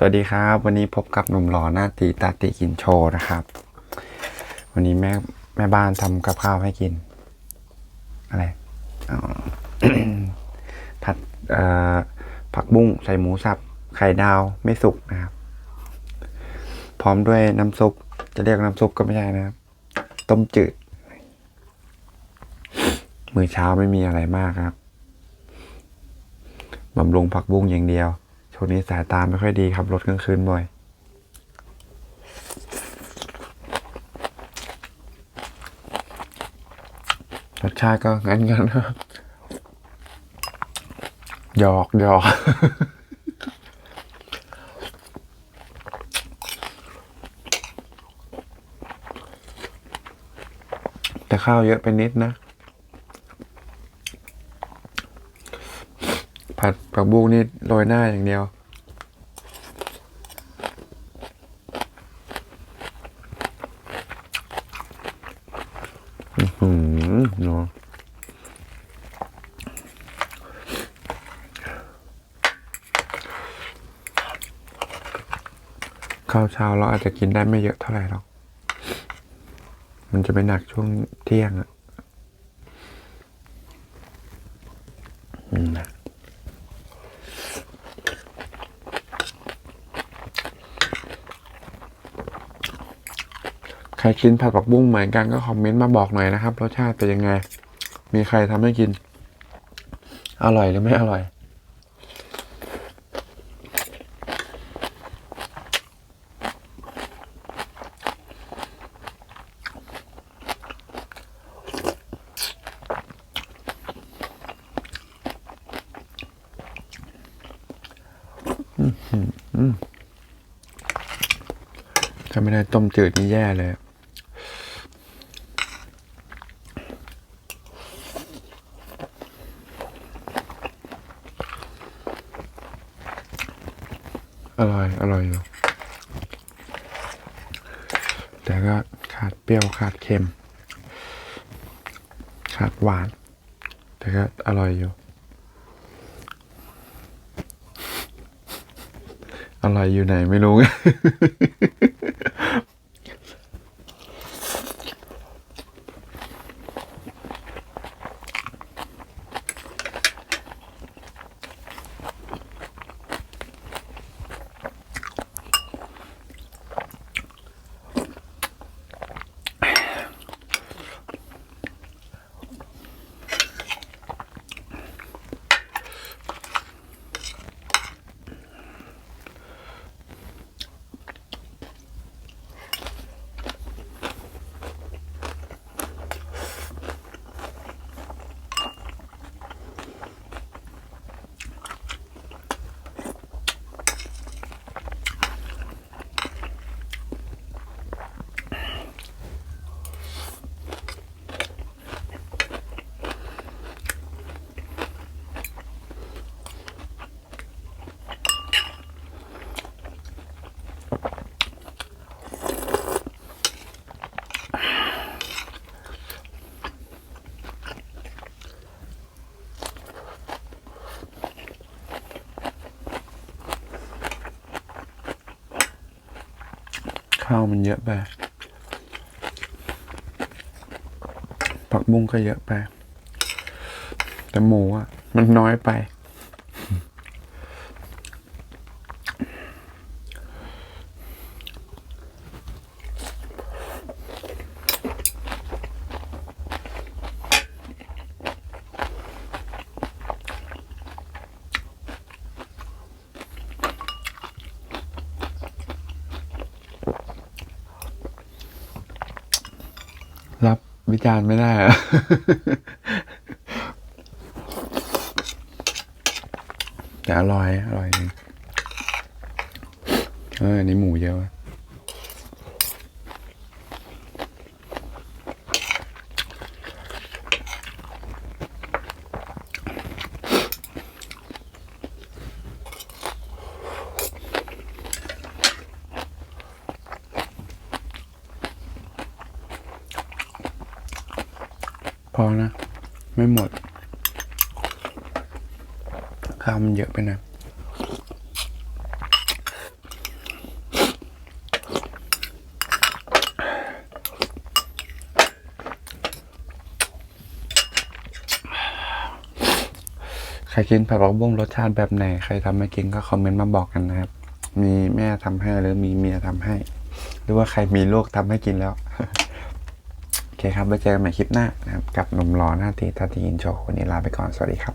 สวัสดีครับ วันนี้พบกับหนุ่มหล่อหน้าตีตาติกินโชว์นะครับ วันนี้แม่แม่บ้านทำกับข้าวให้กิน อะไรผัดผักบุ้งใส่หมูสับ ไข่ดาวไม่สุกนะครับ พร้อมด้วยน้ำซุป จะเรียกน้ำซุปก็ไม่ใช่นะครับ ต้มจืด มื้อเช้าไม่มีอะไรมากครับบำรุงผักบุ้งอย่างเดียว ช่วงนี้สายตาไม่ค่อยดีครับรถกลางคืนบ่อย รสชาติก็งั้นกันครับหยอกหยอกแต่ข้าวเยอะไปนิดนะ ผักบุ้งนี่โรยหน้าอย่างเดียว อือหือเนาะข้าวเช้าเราอาจจะกินได้ไม่เยอะเท่าไหร่หรอก มันจะไปหนักช่วงเที่ยงอะอืมนะ ใครกินผัดผักบุ้งเหมือนกันก็คอมเมนต์มาบอกหน่อยนะครับ รสชาติเป็นยังไง มีใครทำให้กิน อร่อยหรือไม่อร่อย อื้อหือถ้าไม่ได้ต้มจืดนี่แย่เลย อร่อย อร่อยอยู่ แต่ก็ขาดเปรี้ยวขาดเค็ม ขาดหวาน แต่ก็อร่อยอยู่ อร่อยอยู่ไหนไม่รู้ ข้าวมันเยอะไป ผักบุ้งก็เยอะไป แต่หมูอะ มันน้อยไป รับ วิจารณ์ไม่ได้อะแต่อร่อย อร่อยจริงเออนี่หมูเยอะ พอนะ ไม่หมดข้าวมันเยอะไปนะใครกินผัดผักบุ้งรสชาติแบบไหน ใครทำไม่กินก็คอมเมนต์มาบอกกันนะครับ มีแม่ทำให้หรือมีเมียทำให้ หรือว่าใครมีลูกทำให้กินแล้ว โอเคครับไว้เจอกันใหม่คลิปหน้านะครับกับหนุ่มหล่อหน้าตีทัตีอินโชว์วันนี้ลาไปก่อนสวัสดีครับ